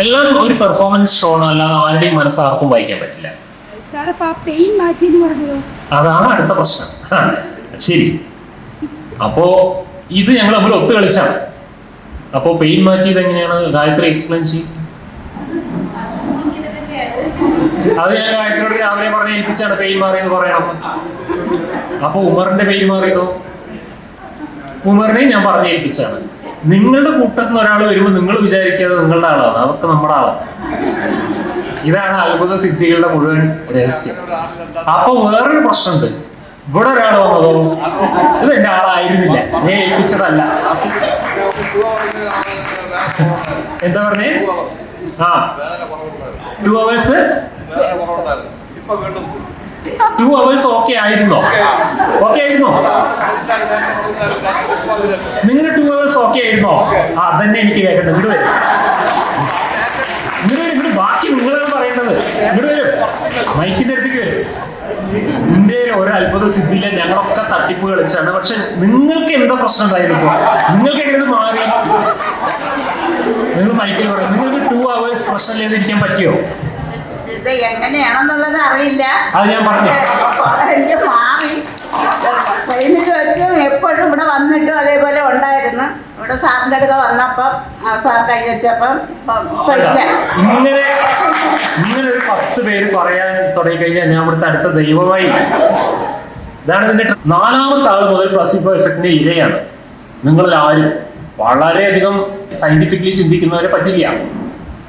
എല്ലാം ഒരു performance show ആണ് അല്ലാതെ ആരുടെയും മനസ്സ് ആർക്കും വായിക്കാൻ പറ്റില്ല. അതാണ് അടുത്ത പ്രശ്നം. ശരി. അപ്പോ ഇത് ഞങ്ങൾ തമ്മിൽ ഒത്തു കളിച്ചാണ് അപ്പോ പെയിൻ മാറ്റിയത് എങ്ങനെയാണ്? ഗായത്രി എക്സ്പ്ലെയിൻ ചെയ്യും. അത് ഞാൻ ഗായത്രിയോട് രാവിലെ പറഞ്ഞ് ഏൽപ്പിച്ചാണ് പെയിൻ മാറിയെന്ന് പറയണം. അപ്പൊ ഉമറിന്റെ പെയിൻ മാറിയതോ? ഉമറിനെ ഞാൻ പറഞ്ഞ് ഏൽപ്പിച്ചാണ്. നിങ്ങളുടെ കൂട്ടത്തിൽ ഒരാൾ വരുമ്പോൾ നിങ്ങൾ വിചാരിക്കാതെ നിങ്ങളുടെ ആളാണ്. അതൊക്കെ നമ്മുടെ ആളാണ് ഇതാണ് അത്ഭുത സിദ്ധികളുടെ മുഴുവൻ രഹസ്യം. അപ്പൊ വേറൊരു പ്രശ്നമുണ്ട്. ഇവിടെ ഒരാൾ വന്നതോ? ഇത് എന്റെ ആളായിരുന്നില്ല. ഞാൻ ഏൽപ്പിച്ചതല്ല. എന്താ പറഞ്ഞേ? ആ. ടു അവേഴ്സ് ഇപ്പൊ വീണ്ടും ടു അവേഴ്സ് ഓക്കെ ആയിരുന്നോ? ഓക്കെ ആയിരുന്നോ? നിങ്ങൾ ടു അവേഴ്സ് ഓക്കെ ആയിരുന്നോ? ആ അതന്നെ എനിക്ക് കേൾക്കണ്ട ഇങ്ങോട്ട് വരും. ഇവിടെ വരും. ഇങ്ങോട്ട് ബാക്കി നിങ്ങളാണ് പറയേണ്ടത്. ഇങ്ങോട്ട് വരും. മൈക്കിന്റെ അടുത്തേക്ക് വരും. ഇന്ത്യയിൽ ഒരു അത്ഭുത സിദ്ധിയില്ല ഞങ്ങളൊക്കെ തട്ടിപ്പ് കളിച്ചാണ്. പക്ഷെ നിങ്ങൾക്ക് എന്താ പ്രശ്നം ഉണ്ടായിരുന്നു നിങ്ങൾക്ക് എങ്ങനെ മാറി? നിങ്ങൾ മൈക്കിൽ പറയും. നിങ്ങൾക്ക് ടു അവേഴ്സ് പ്രശ്നം ചെയ്തിരിക്കാൻ പറ്റിയോ? ഇത് എങ്ങനെയാണെന്നുള്ളത് അറിയില്ല. അത് ഞാൻ പറഞ്ഞു. എനിക്ക് മാറി. ട്രെയിനിൽ വെച്ചും എപ്പോഴും ഇവിടെ വന്നിട്ടും അതേപോലെ ഉണ്ടായിരുന്നു. ഇവിടെ സാറിന്റെ അടുക്ക വന്നപ്പം സാർ കൈ വെച്ചപ്പം ഇങ്ങനെ ഇങ്ങനെ ഒരു പത്ത് പേര് പറയാൻ തുടങ്ങി കഴിഞ്ഞാൽ ഞാൻ ഇവിടുത്തെ അടുത്ത ദൈവമായി. ഇതാണ് ഇതിന്റെ നാലാമത്തെ ആൾ മുതൽ പ്ലസിബോ എഫക്റ്റിന്റെ ഇരയാണ്. നിങ്ങളിൽ ആരും വളരെയധികം സയന്റിഫിക്കലി ചിന്തിക്കുന്നവരെ പറ്റില്ല.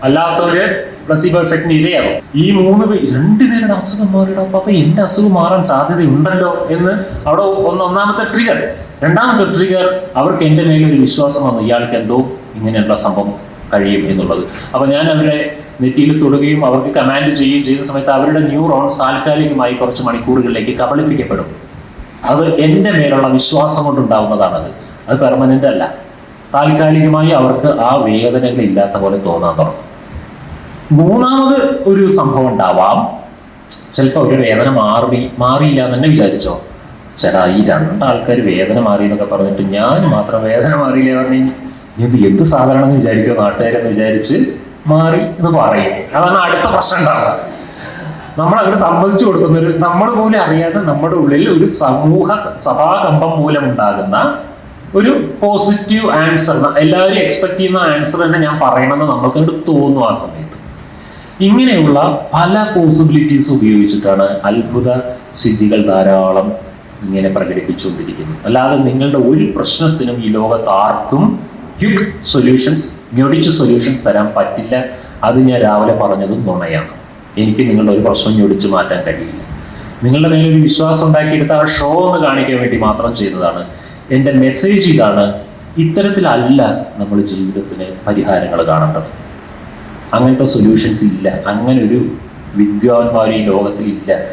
അല്ലാത്തവര് പ്ലസിബോ എഫക്റ്റിന്റെ ഇരയാവും. ഈ മൂന്ന് പേര് രണ്ടുപേരുടെ അസുഖം മാറിയുടെ. അപ്പൊ എന്റെ അസുഖം മാറാൻ സാധ്യതയുണ്ടല്ലോ എന്ന് അവിടെ ഒന്ന് ഒന്നാമത്തെ ട്രിഗർ രണ്ടാമത്തെ ട്രിഗർ അവർക്ക് എന്റെ മേലൊരു വിശ്വാസം വന്നു. ഇയാൾക്ക് എന്തോ ഇങ്ങനെയുള്ള സംഭവം കഴിയും എന്നുള്ളത്. അപ്പൊ ഞാൻ അവരെ നെറ്റിയിൽ തൊടുകയും അവർക്ക് കമാൻഡ് ചെയ്യുകയും ചെയ്യുന്ന സമയത്ത് അവരുടെ ന്യൂറോൺസ് താൽക്കാലികമായി കുറച്ച് മണിക്കൂറുകളിലേക്ക് കബളിപ്പിക്കപ്പെടും. അത് എന്റെ മേലുള്ള വിശ്വാസം കൊണ്ടുണ്ടാവുന്നതാണത്. അത് പെർമനന്റ് അല്ല. താൽക്കാലികമായി അവർക്ക് ആ വേദനകൾ ഇല്ലാത്ത പോലെ തോന്നാൻ തുടങ്ങും. മൂന്നാമത് ഒരു സംഭവം ഉണ്ടാവാം. ചിലപ്പോൾ ഒരു വേദന മാറി മാറിയില്ല എന്ന് തന്നെ വിചാരിച്ചോ. ചേട്ടാ ഈ രണ്ടാൾക്കാർ വേദന മാറി എന്നൊക്കെ പറഞ്ഞിട്ട് ഞാൻ മാത്രം വേദന മാറിയില്ല പറഞ്ഞു ഇത് എന്ത് സാധാരണ എന്ന് വിചാരിക്കുമോ നാട്ടുകാരെന്ന് വിചാരിച്ച് മാറി എന്ന് പറയും. അതാണ് അടുത്ത പ്രശ്നം ഉണ്ടാവുക. നമ്മൾ അങ്ങനെ സമ്മതിച്ചു കൊടുക്കുന്ന ഒരു നമ്മൾ പോലും അറിയാതെ നമ്മുടെ ഉള്ളിൽ ഒരു സമൂഹ സഭാകമ്പം മൂലം ഉണ്ടാകുന്ന ഒരു പോസിറ്റീവ് ആൻസർ എല്ലാവരും എക്സ്പെക്ട് ചെയ്യുന്ന ആൻസർ തന്നെ ഞാൻ പറയണമെന്ന് നമ്മൾക്ക് അങ്ങോട്ട് തോന്നും ആ സമയത്ത്. ഇങ്ങനെയുള്ള പല പോസിബിലിറ്റീസ് ഉപയോഗിച്ചിട്ടാണ് അത്ഭുത സിദ്ധികൾ ധാരാളം ഇങ്ങനെ പ്രകടിപ്പിച്ചുകൊണ്ടിരിക്കുന്നത്. അല്ലാതെ നിങ്ങളുടെ ഒരു പ്രശ്നത്തിനും ഈ ലോകത്ത് ആർക്കും ക്വിക്ക് സൊല്യൂഷൻസ് ഞൊടിച്ച് സൊല്യൂഷൻസ് തരാൻ പറ്റില്ല. അത് ഞാൻ രാവിലെ പറഞ്ഞതും നുണയാണ്. എനിക്ക് നിങ്ങളുടെ ഒരു പ്രശ്നം ഞൊടിച്ച് മാറ്റാൻ കഴിയില്ല. നിങ്ങളുടെ മേലൊരു വിശ്വാസം ഉണ്ടാക്കിയെടുത്ത് ആ ഷോ ഒന്ന് കാണിക്കാൻ വേണ്ടി മാത്രം ചെയ്തതാണ് എന്റെ മെസ്സേജ് ഇതാണ്. ഇത്തരത്തിലല്ല നമ്മൾ ജീവിതത്തിന് പരിഹാരങ്ങൾ കാണേണ്ടത്. അങ്ങനത്തെ സൊല്യൂഷൻസ് ഇല്ല. അങ്ങനെ ഒരു ഈ ലോകത്തിൽ ഇല്ല